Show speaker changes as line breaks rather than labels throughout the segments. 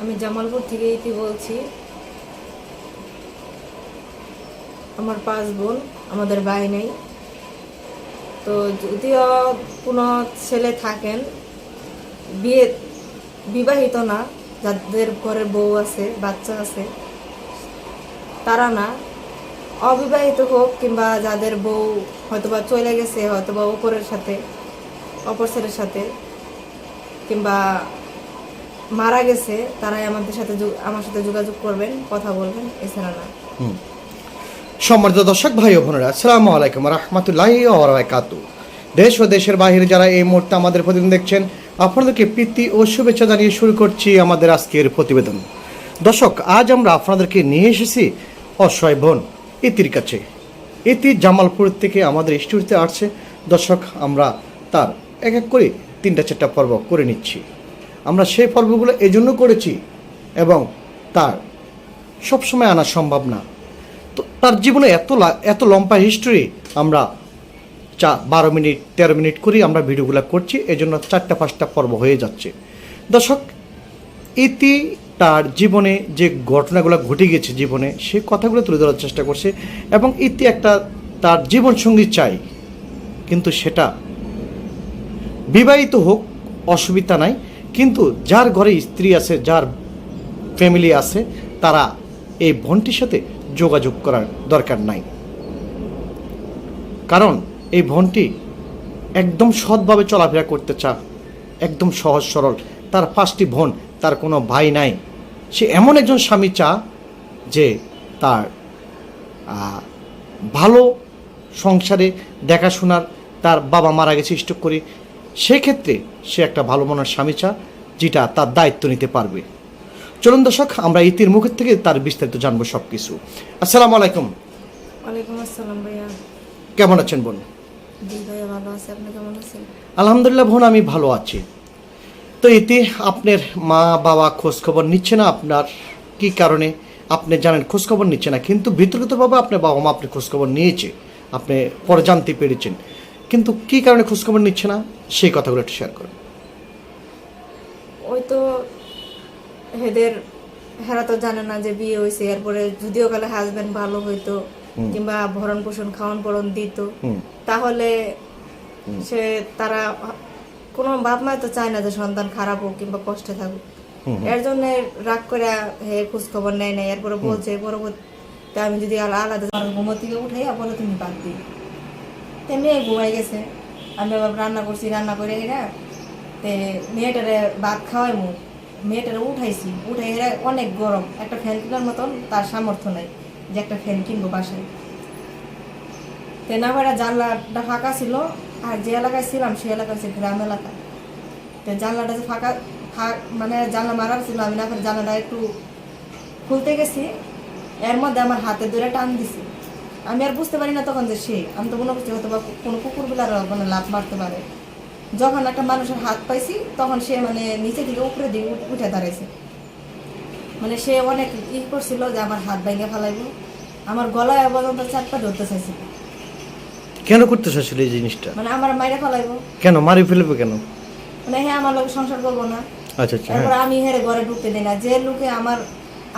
আমি জামালপুর থেকে ইতি বলছি। আমার পাঁচ বোন, আমাদের ভাই নেই। তো যদিও কোনো ছেলে থাকেন, বিয়ে বিবাহিত না, যাদের ঘরে বউ আছে, বাচ্চা আছে, তারা না, অবিবাহিত হোক কিংবা যাদের বউ হয়তোবা চলে গেছে, হয়তোবা অপরের সাথে, অপর ছেলের সাথে, কিংবা মারা গেছে, তারাই আমাদের সাথে আমার সাথে যোগাযোগ করবেন, কথা বলবেন, এছাড়া না।
সম্মানিত দর্শক, ভাই ও বোনেরা, আসসালামু আলাইকুম রহমতুল্লাহ বারাকাতু দেশ ও দেশের বাইরে যারা এই মুহূর্তে আমাদের প্রতিদিন দেখছেন, আপনাদেরকে প্রীতি ও শুভেচ্ছা জানিয়ে শুরু করছি আমাদের আজকের প্রতিবেদন। দর্শক, আজ আমরা আপনাদেরকে নিয়ে এসেছি অসহায় বোন, ইতির কাছে। ইতি জামালপুর থেকে আমাদের স্টুডিওতে আসছে। দর্শক, আমরা তার এক এক করে তিনটা চারটা পর্ব করে নিচ্ছি। আমরা সেই পর্বগুলো এজন্য করেছি এবং তার সবসময় আনা সম্ভব না। তো তার জীবনে এত এত লম্বা হিস্ট্রি আমরা চা, বারো মিনিট, তেরো মিনিট করেই আমরা ভিডিওগুলো করছি, এজন্য চারটা পাঁচটা পর্ব হয়ে যাচ্ছে। দর্শক, ইতি তার জীবনে যে ঘটনাগুলো ঘটে গেছে জীবনে সেই কথাগুলো তুলে ধরার চেষ্টা করছে এবং ইতি একটা তার জীবন সঙ্গী চাই, কিন্তু সেটা বিবাহিত হোক, অসুবিধা নাই। কিন্তু যার ঘরে স্ত্রী আছে, যার ফ্যামিলি আছে, তারা এই বোনটির সাথে যোগাযোগ করার দরকার নাই। কারণ এই বোনটি একদম সৎভাবে চলাফেরা করতে চা একদম সহজ সরল। তার পাঁচটি বোন, তার কোনো ভাই নাই। সে এমন একজন স্বামী চা যে তার ভালো সংসারে দেখাশোনার, তার বাবা মারা গেছে, স্টক করে সেক্ষেত্রে সে একটা ভালো মনের স্বামী চা যেটা তার দায়িত্ব নিতে পারবে। চলুন দর্শক আমরা ইতির মুখের থেকে তার বিস্তারিত জানব সব কিছু আসসালামু আলাইকুম।
ওয়ালাইকুম আসসালাম ভাইয়া।
কেমন আছেন বোন?
জি ভাইয়া ভালো আছে আপনি কেমন আছেন?
আলহামদুলিল্লাহ বোন আমি ভালো আছি। তো ইতি আপনার মা বাবা খোঁজ খবর নিচ্ছে না আপনার? কি কারণে? আপনি জানেন খোঁজ খবর নিচ্ছে না কিন্তু বিতর্কিতভাবে আপনার বাবা মা আপনি খোঁজ খবর নিয়েছে। আপনি পরে জানতে পেরেছেন। কিন্তু কি কারণে খোঁজ খবর নিচ্ছে না? সেই কথাগুলো একটু শেয়ার করুন।
ওই তো হেদের হেরা তো জানে না যে বিয়ে হয়েছে এরপরে যদিও কালে হাজবেন্ড ভালো হইতো কিংবা ভরণ পোষণ খাওয়ান পরন দিত তাহলে সে তারা কোনো বাপ মা তো চায় না যে সন্তান খারাপ হোক কিংবা কষ্টে থাকুক। এর জন্য রাগ করে হে খোঁজ খবর নেয় নাই এরপরে বলছে পরবর্তী আমি যদি আলা- আলাদা ঘুমো থেকে উঠাই বলে তুমি বাদ দিই তে মেয়ে ঘুমাই গেছে। আমি আবার রান্না করছি, রান্না করে এরা তে মেয়েটারে ভাত খাওয়াই মু মেয়েটারে উঠাইছি, উঠাই এরা অনেক গরম। একটা ফ্যান কেনার মতন, তার সামর্থ্য নাই যে একটা ফ্যান কিনবো বাসায়। তে না করে জানলাটা ফাঁকা ছিল, আর যে এলাকায় ছিলাম সেই এলাকা হচ্ছে গ্রাম এলাকা। তো জানলাটা যে ফাঁকা মানে জানলা মারার ছিল, আমি না জানলাটা একটু খুলতে গেছি। এর মধ্যে আমার হাতে ধরে টান দিছি। আমি আর বুঝতে পারি না তখন যে সে। আমি তো মনে করছি হয়তো বা কোনো কুকুর বিলার মানে লাভ মারতে পারে। যখন একটা মানুষের হাত পাইছি তখন সে মানে নিচে থেকে উপরে দিকে উঠে দাঁড়াইছে। মানে সে অনেক ই করছিল যে আমার হাত ভেঙে ফেলাইব। আমার গলায় পর্যন্ত চারটা ধরতে চাইছিল।
কেন করতে চাইছিল এই জিনিসটা?
মানে আমার মাইরে ফেলাইব।
কেন? মারি ফেলবে কেন?
মানে হ্যাঁ আমার লোক সংসার করব না।
আচ্ছা আচ্ছা হ্যাঁ।
আমি হেরে ঘরে ঢুকতে দিই না। যে লোকে আমার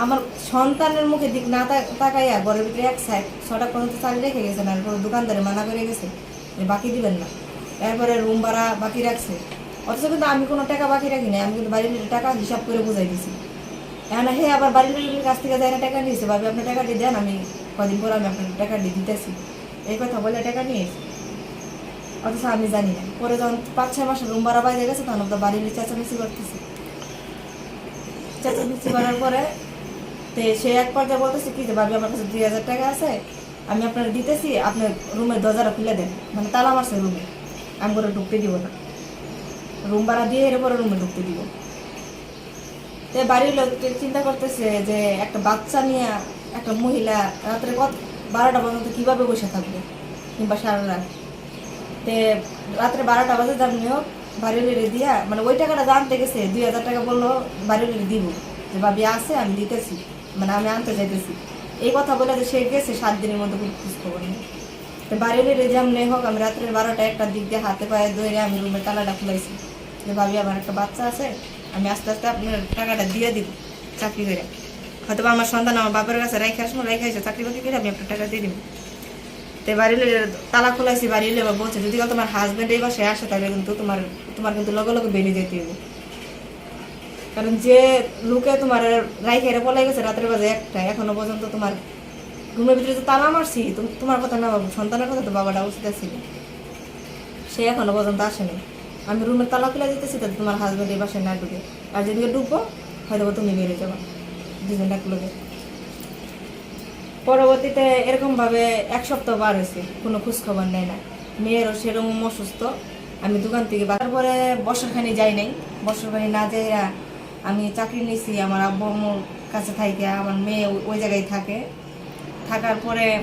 আমার সন্তানের মুখে দিক না তাকাইয়া ঘরের ভিতরে এক সাইড ছটা পর্যন্ত চালি রেখে গেছে, না এরপর দোকানদারে মানা করে গেছে। যে বাকি দিবেন না। এরপরে রুম ভাড়া বাকি রাখছে। অথচ কিন্তু আমি কোনো টাকা বাকি রাখি না আমি কিন্তু বাড়ির টাকা হিসাব করে বুঝাই দিছি এখন হে আবার বাড়ির লোকের কাছ থেকে যাই না টাকা নিয়েছে, ভাবি আপনি টাকা দিয়ে দেন, আমি কদিন পর আমি আপনার টাকা দিয়ে দিতেছি। এই কথা বলে টাকা নিয়েছি অথচ আমি জানি না। পরে যখন পাঁচ ছয় মাসের রুম ভাড়া বাইরে গেছে, তখন তো বাড়ির চেঁচামেচি করতেছে। চেঁচামেচি করার পরে তে সে এক পর্যায়ে বলতেছে কি যে, ভাবি আমার কাছে দুই হাজার টাকা আছে, আমি আপনার দিতেছি, আপনার রুমের দরজাটা খুলে দেন। মানে তালা মারছে রুমে। আমি করে ঢুকতে দিব না। রুম ভাড়া দিয়ে এর পরে রুমে ঢুকতে দিব। তো বাড়ির লোক চিন্তা করতেছে যে, একটা বাচ্চা নিয়ে একটা মহিলা রাত্রে কত, বারোটা পর্যন্ত কীভাবে বসে থাকবে? কিংবা সারা রাত? তে রাত্রে বারোটা বাজে দাম হোক বাড়ির দিয়া মানে ওই টাকাটা জানতে গেছে, দুই হাজার টাকা বলল বাড়ির দিব। যে, ভাবি, আছে, আমি দিতেছি। মানে আমি আনতে চাইতেছি এই কথা বলে সে গেছে, সাত দিনের মধ্যে কোনো খোঁজ খবর নেই। তো বাড়ির যেমন হোক, আমি রাত্রে বারোটা একটা দিক দিয়ে হাতে পায়ে ধরে আমি রুমের তালাটা খুলাইছি। যে ভাবি, আমার একটা বাচ্চা আছে, আমি আস্তে আস্তে আপনার টাকাটা দিয়ে দিব চাকরি করে। হয়তো আমার সন্তান আমার বাপের কাছে রাইখে আসব রাইখে আসে চাকরি বাকরি করে আমি একটা টাকা দিয়ে দিব। তো বাড়িলে তালা খোলাইছি বাড়ি এলে বলছে, যদি তোমার হাজবেন্ড এই বাসায় আসে, তাহলে কিন্তু তোমার তোমার কিন্তু লগে লগে বেরিয়ে যেতে হবে কারণ যে লোকে তোমার রাইখে পলাই গেছে রাতের বাজে একটা এখনও পর্যন্ত তোমার ঘুমের ভিতরে তো তালা মারছি তুম- তোমার কথা না বাবু সন্তানের কথা তো বাবাটা উচিত ছিল সে এখনও পর্যন্ত আসেনি। আমি রুমের তালা খুলে দিতেছি, তাতে তোমার হাজবেন্ড এই বাসায় না ঢুকে। আর যেদিকে ঢুকবো হয়তো তুমি বেরিয়ে যাবা। দুজন ডাকলোকে পরবর্তীতে এরকমভাবে এক সপ্তাহ বার হয়েছে, কোনো খোঁজখবর নেয় না। মেয়েরও সেরকম অসুস্থ। আমি দোকান থেকে তারপরে বছরখানি যাই নাই। বছরখানি না যাই আমি চাকরি নিয়েছি আমার আব্বু আম্মুর কাছে থাকে আমার মেয়ে ওই- জায়গায় থাকে। থাকার পরে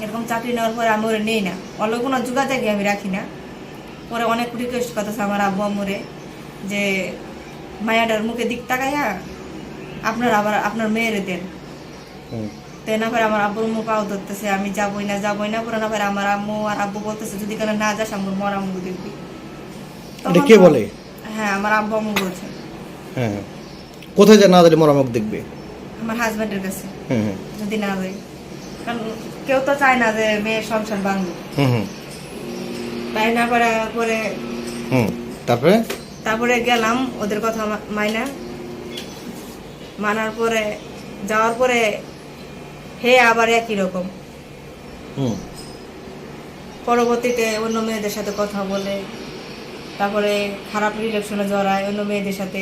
এরকম চাকরি নেওয়ার পরে আমি ওরে নেই না। অল্প কোনো যোগাযোগই আমি রাখি না। পরে অনেক রিকোয়েস্ট করতেছে আমার আব্বু আম্মুরে যে মায়াটার মুখে দিক তাকাইয়া আপনার আবার আপনার মেয়েরে দেন। তো না করে আমার আব্বুর মুখ পাও ধরতেছে আমি যাবই না যাবই না। পরে না করে আমার আম্মু আর আব্বু বলতেছে যদি কেন না যাস আমার মরা মুখ দেখবি।
কে বলে?
হ্যাঁ আমার আব্বু আম্মু বলছে।
হ্যাঁ হ্যাঁ। কোথায় যে না দিলে মরামক দেখবে?
আমার হাজব্যান্ডের কাছে।
হুম হুম
যদি না যাই কারণ কেউ তো চায় না যে মেয়ের সংসার ভাঙবে
হুম হুম।
তাই না করে পরে
হুম। তারপরে?
তারপরে গেলাম ওদের কথা মাইনা। মানার পরে যাওয়ার পরে হে আবার একই রকম।
হুম।
পরবর্তীতে অন্য মেয়েদের সাথে কথা বলে তারপরে খারাপ রিলেশনে জড়ায় অন্য মেয়েদের সাথে।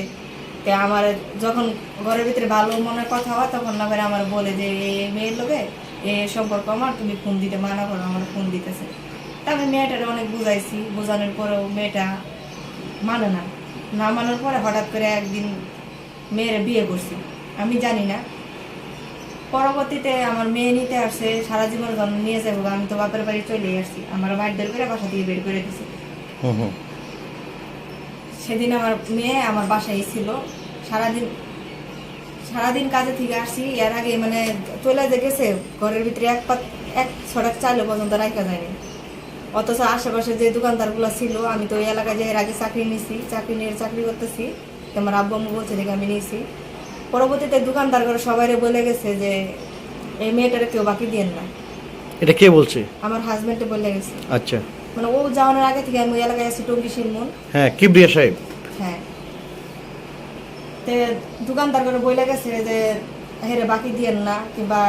আমার যখন ঘরের ভিতরে ভালো মনে কথা হয়, তখন না করে আমার বলে যে এই মেয়ের লোকে, এ সম্পর্ক আমার, তুমি ফোন দিতে মানা করো, আমার ফোন দিতেছে। তা আমি মেয়েটারে অনেক বুঝাইছি। বোঝানোর পরেও মেয়েটা মানে না। না মানার পরে হঠাৎ করে একদিন মেয়ের বিয়ে করছি। আমি জানি না। পরবর্তীতে আমার মেয়ে নিতে আসছে, সারা জীবন জন্ম নিয়ে যাব আমি তো বাপের বাড়ি চলে আসছি। আমার বাড়ি বাড়িদের করে বাসা দিয়ে বের করে দিছে। সেদিন আমার মেয়ে আমার বাসায় ছিল সারাদিন সারাদিন কাজে থেকে আসছি। এর আগে মানে চলে যে গেছে ঘরের ভিতরে এক পাত এক ছড়াক চালু পর্যন্ত রাখা যায়নি। অথচ আশেপাশে যে দোকানদারগুলো ছিল আমি তো ওই এলাকায় যে এর আগে চাকরি নিয়েছি চাকরি নিয়ে চাকরি করতেছি আমার আব্বু আম্মু বলছে দেখে আমি নিয়েছি পরবর্তীতে দোকানদার করে সবাই বলে গেছে যে এই মেয়েটারে কেউ বাকি দিয়েন না।
এটা কে বলছে?
আমার হাজবেন্ডে বলে গেছে।
আচ্ছা।
মানে ও যাওয়ানোর আগে থেকে আমি ওই এলাকায় আছি টঙ্গি শিলমন
হ্যাঁ কিবরিয়া সাহেব।
হ্যাঁ। তে দোকানদার করে বলে গেছে যে হেরে বাকি দিয়েন না কিংবা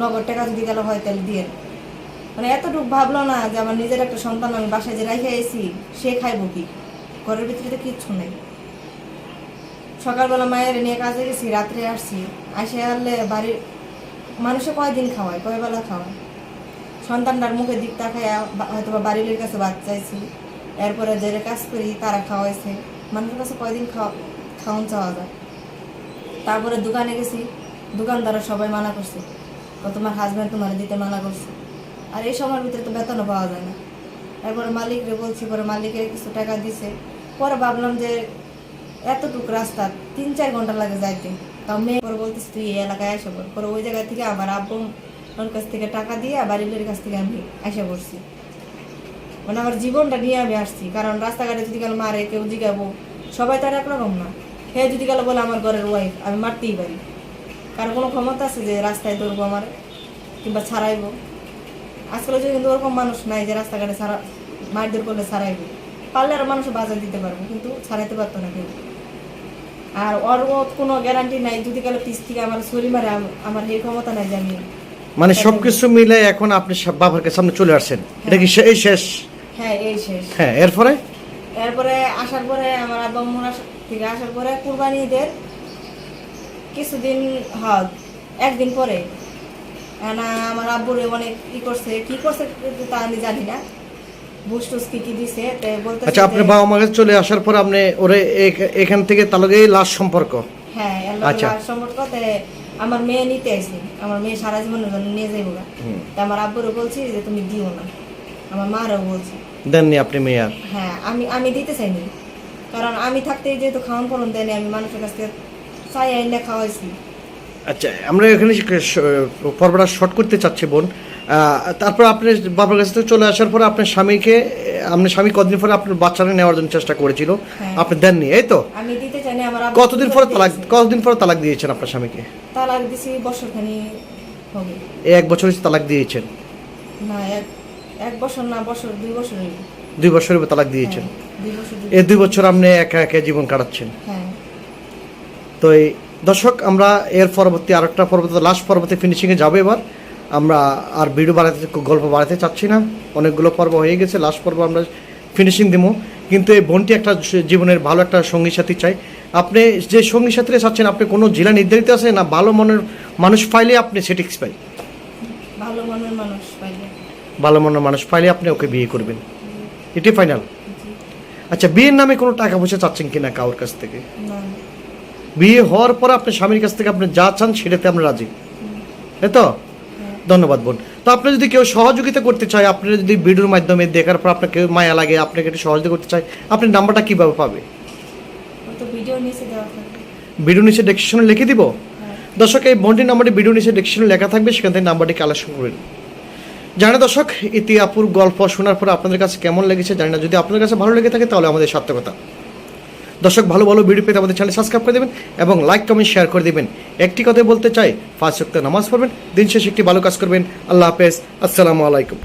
নগদ টাকা যদি গেল হয় তাহলে দিয়েন। মানে এতটুকু ভাবলো না যে আমার নিজের একটা সন্তান আমি বাসায় যে রেখে এসি সে খাইবো কি? ঘরের ভিতরে তো কিচ্ছু নেই। সকালবেলা মায়ের নিয়ে কাজে গেছি রাত্রে আসছি। আসে আনলে বাড়ির মানুষে কয়দিন খাওয়ায়? কয় বেলা খাওয়ায়? সন্তানটার মুখে দিক তাকায় হয়তো বা বাড়ির কাছে ভাত চাইছি। এরপরে যে কাজ করি, তারা খাওয়াইছে। মানুষের কাছে কয়দিন খাওয়া খাওয়ান চাওয়া যায়। তারপরে দোকানে গেছি, দোকানদাররা সবাই মানা করছে। ও, তোমার হাজব্যান্ড তোমার দিতে মানা করছে। আর এই সময়ের ভিতরে তো বেতনও পাওয়া যায় না। এরপরে মালিকরে বলছি, পরে মালিকের কিছু টাকা দিছে। পরে ভাবলাম যে এতটুকু রাস্তা, তিন চার ঘণ্টা লাগে যাইতে। তাও মেয়ে পরে বলতেছি, তুই এই এলাকায় আসে পরে ওই জায়গা থেকে আমার আব্বু ওর কাছ থেকে টাকা দিয়ে বাড়ির কাছ থেকে আমি এসে পড়ছি। মানে আমার জীবনটা নিয়ে আমি আসছি। কারণ রাস্তাঘাটে যদি গেল মারে, কেউ জিগাবো, সবাই তো আর একরকম না। হে যদি গেল বলে আমার ঘরের ওয়াইফ আমি মারতেই পারি। কারণ কোনো ক্ষমতা আছে যে রাস্তায় ধরবো আমার কিংবা ছাড়াইবো? আজকাল যে কিন্তু ওরকম মানুষ নাই যে রাস্তাঘাটে ছাড়া, মারধর করলে ছাড়াইবে। পারলে আর মানুষ বাজার দিতে পারব, কিন্তু ছাড়াইতে পারতো না কেউ। আর ওর কোনো গ্যারান্টি নাই। যদি গেলে পিস থেকে আমার শরীর মারে আমার এই ক্ষমতা নাই আমি
মানে সবকিছু মিলে এখন আপনি বাবার কাছে সামনে চলে আসছেন। এটা কি এই শেষ?
হ্যাঁ এই শেষ।
হ্যাঁ এরপরে?
এরপরে আসার পরে আমার আব্বা আস- থেকে আসার পরে কুরবানি ঈদের কিছুদিন হয় একদিন পরে। না আমার আব্বুরে অনেক কি করছে। কি করছে তা আমি জানি না। বুস কি কি দিছে। বলতে
আচ্ছা আপনার বাবা মার কাছে চলে আসার পর আপনি ওরে এখান থেকে তালগে লাশ সম্পর্ক?
হ্যাঁ
আচ্ছা।
সম্পর্ক। আমার মেয়ে নিতে আইছি আমার মেয়ে সারা জীবনের জন্য নিয়ে যাইব। তা আমার আব্বুরও বলছি যে তুমি দিও না। আমার মারও বলছি।
দেননি আপনি মেয়ার
হ্যাঁ আমি আমি দিতে চাইনি। কারণ আমি থাকতেই যেহেতু খাওয়ান পরন দেয়নি আমি মানুষের কাছ থেকে চাই আইনা খাওয়াইছি।
আচ্ছা আমরা এখানে পর্বটা শর্ট করতে চাচ্ছি বোন। তারপর আপনি বাবার কাছ থেকে চলে আসার পর আপনার স্বামীকে আপনার স্বামী কতদিন পরে আপনার বাচ্চারা নেওয়ার জন্য চেষ্টা করেছিল?
হ্যাঁ।
আপনি দেননি এই তো?
আমি দিতে চাই না আমার
কতদিন পরে তালাক কতদিন পরে তালাক দিয়েছেন আপনার স্বামীকে?
তালাক দিছি বছরখানি হবে
এই এক বছর হচ্ছে তালাক দিয়েছেন?
না এক এক বছর না বছর দুই বছর।
দুই বছরের তালাক দিয়েছেন?
হ্যাঁ,
এই দুই বছর আপনি একা একা জীবন কাটাচ্ছেন?
হ্যাঁ।
তো এই দর্শক আমরা এর পরবর্তী আরেকটা পর্বতে লাস্ট পরবর্তী ফিনিশিংয়ে যাব এবার। আমরা আর ভিডিও বাড়াতে গল্প বাড়াতে চাচ্ছি না। অনেকগুলো পর্ব হয়ে গেছে লাস্ট পর্ব আমরা ফিনিশিং দেবো। কিন্তু এই বোনটি একটা জীবনের ভালো একটা সঙ্গী সাথী চাই। আপনি যে সঙ্গী সাথীরা চাচ্ছেন আপনি কোনো জেলা নির্ধারিত আছে না ভালো মনের মানুষ পাইলে আপনি সেটিক্স পাই?
ভালো মনের মানুষ পাইলে।
ভালো মনের মানুষ পাইলে আপনি ওকে বিয়ে করবেন। এটি ফাইনাল আচ্ছা বিয়ের নামে কোনো টাকা পয়সা চাচ্ছেন কিনা কারোর কাছ থেকে? বিয়ে হওয়ার পর আপনার স্বামীর কাছ থেকে আপনি যা চান সেটাতে আমরা রাজি। তাই তো? ধন্যবাদ বোন। তো আপনি যদি কেউ সহযোগিতা করতে চায় আপনি যদি ভিডিওর মাধ্যমে দেখার পর আপনার কেউ মায়া লাগে আপনাকে একটু সহযোগিতা করতে চায় আপনি নাম্বারটা কীভাবে পাবে?
ভিডিও নিচে দেওয়া থাকবে।
ভিডিও নিচে ডেসক্রিপশনে লিখে দিব।
হ্যাঁ।
দর্শক এই বোনটির নাম্বারটি ভিডিও নিচে ডেসক্রিপশনে লেখা থাকবে সেখান থেকে নাম্বারটি কালেকশন করবেন। জানে দর্শক ইতি আপুর গল্প শোনার পর আপনাদের কাছে কেমন লেগেছে? জানি না যদি আপনাদের কাছে ভালো লেগে থাকে তাহলে আমাদের সার্থকতা। দর্শক ভালো ভালো ভিডিও পেতে আমাদের চ্যানেল সাবস্ক্রাইব করে দেবেন এবং লাইক কমেন্ট শেয়ার করে দেবেন। একটি কথা বলতে চাই ফার্স্ট নামাজ পড়বেন, দিন শেষে একটি ভালো কাজ করবেন। আল্লাহ হাফেজ, আসসালামু আলাইকুম।